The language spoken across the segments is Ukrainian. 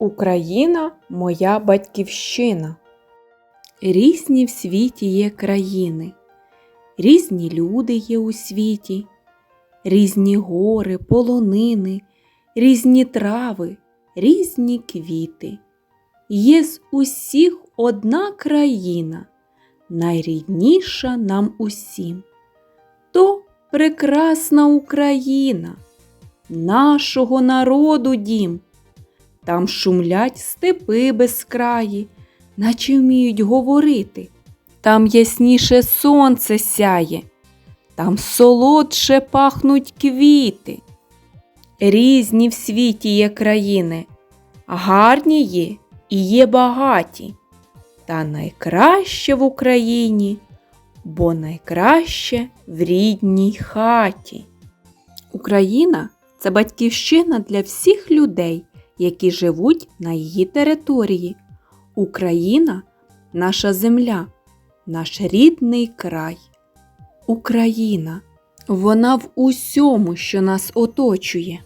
Україна моя батьківщина. Різні в світі є країни, різні люди є у світі, різні гори, полонини, різні трави, різні квіти. Є з усіх одна країна, найрідніша нам усім. То прекрасна Україна, нашого народу дім. Там шумлять степи безкраї, наче вміють говорити. Там ясніше сонце сяє, там солодше пахнуть квіти. Різні в світі є країни, гарні є і є багаті. Та найкраще в Україні, бо найкраще в рідній хаті. Україна це батьківщина для всіх людей, які живуть на її території. Україна наша земля, наш рідний край. Україна вона в усьому, що нас оточує.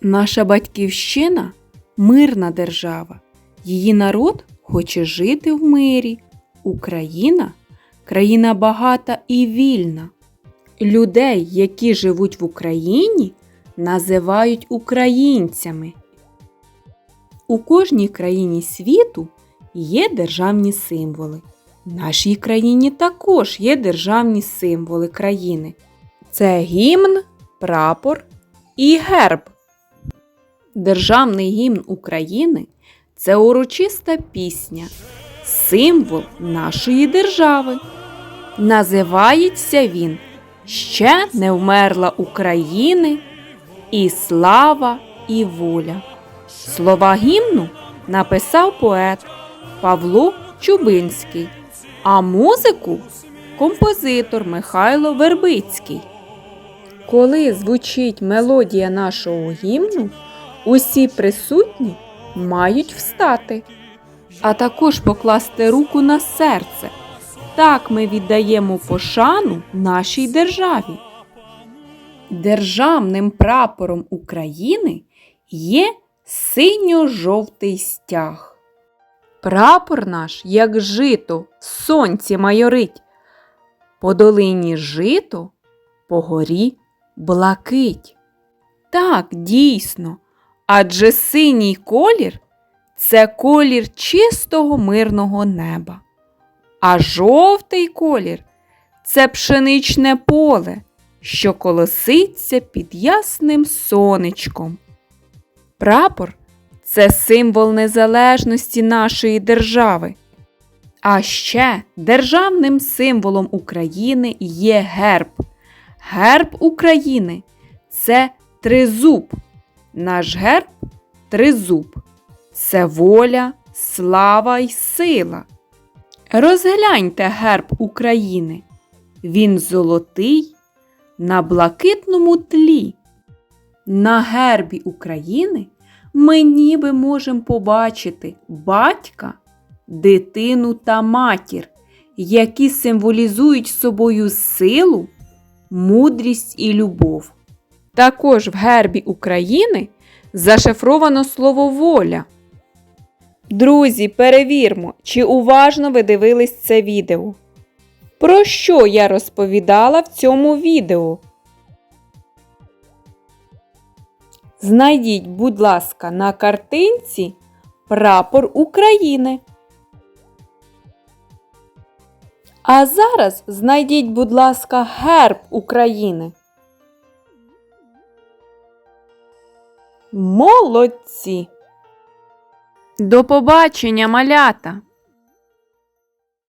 Наша батьківщина мирна держава. Її народ хоче жити в мирі. Україна країна багата і вільна. Людей, які живуть в Україні, називають українцями. У кожній країні світу є державні символи. В нашій країні також є державні символи країни. Це гімн, прапор і герб. Державний гімн України це урочиста пісня, символ нашої держави. Називається він Ще не вмерла України і слава і воля. Слова гімну написав поет Павло Чубинський, а музику композитор Михайло Вербицький. Коли звучить мелодія нашого гімну, усі присутні мають встати, а також покласти руку на серце. Так ми віддаємо пошану нашій державі. Державним прапором України є синьо-жовтий стяг. Прапор наш, як жито, сонці майорить, по долині жито, по горі блакить. Так, дійсно, адже синій колір це колір чистого мирного неба, а жовтий колір це пшеничне поле, що колоситься під ясним сонечком. Прапор це символ незалежності нашої держави. А ще державним символом України є герб. Герб України це тризуб. Наш герб тризуб. Це воля, слава й сила. Розгляньте герб України. Він золотий на блакитному тлі. На гербі України ми ніби можемо побачити батька, дитину та матір, які символізують собою силу, мудрість і любов. Також в гербі України зашифровано слово воля. Друзі, перевірмо, чи уважно ви дивились це відео. Про що я розповідала в цьому відео? Знайдіть, будь ласка, на картинці прапор України. А зараз знайдіть, будь ласка, герб України. Молодці! До побачення, малята!